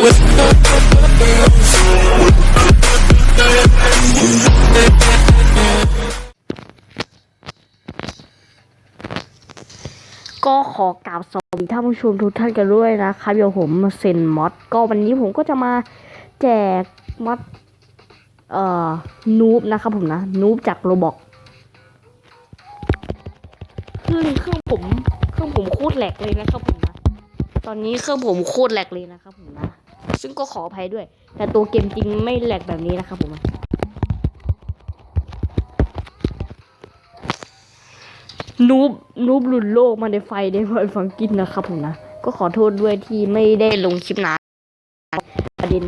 ก็ขอกราบสวัสดีท่านผู้ชมทุกท่านกันด้วยนะครับเดี๋ยวผมเซ็นมอดก็วันนี้ผมก็จะมาแจกมอดเอ่อนูบนะครับผมนะนูบจากโรบอกเครื่องเครื่องผมเครื่องผมโคตรแหลกเลยนะครับผมนะตอนนี้เครื่องผมโคตรแหลกเลยนะครับผมนะ ซึ่งก็ขออภัยด้วย แต่ตัวเกมจริงไม่แหลกแบบนี้นะครับผมนะนูบนูบหลุดโลกมาในไฟได้พอฟังกินนะครับผมนะ ก็ขอโทษด้วยที่ไม่ได้ลงคลิปนานประเด็น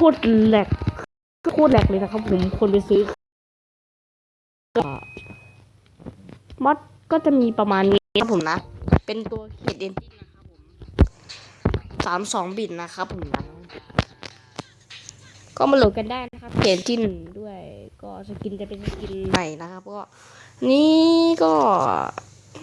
คตรแหลกโคตรแหลกเลยนะครับผมคนไปซื้อก็มอดก็จะมีประมาณนี้ครับผมนะ เป็นตัวเขียนเอนจินนะครับผมสามสองบิตนะครับผมนะก็มาโหลดกันได้นะครับเขียนจินด้วย ก็สกินจะเป็นสกินใหม่นะครับ ก็ นี่ก็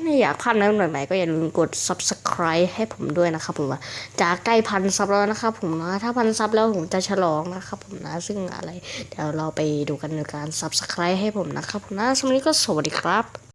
ไม่อยากพลาดนะหน่อยไหมก็อย่าลืมกด subscribe ให้ผมด้วยนะครับผมว่าจะใกล้พันซับแล้วนะครับผมนะถ้าพันซับแล้วผมจะฉลองนะครับผมนะซึ่งอะไรเดี๋ยวเราไปดูกันในการ subscribe ให้ผมนะครับผมนะสำหรับนี้ก็สวัสดีครับ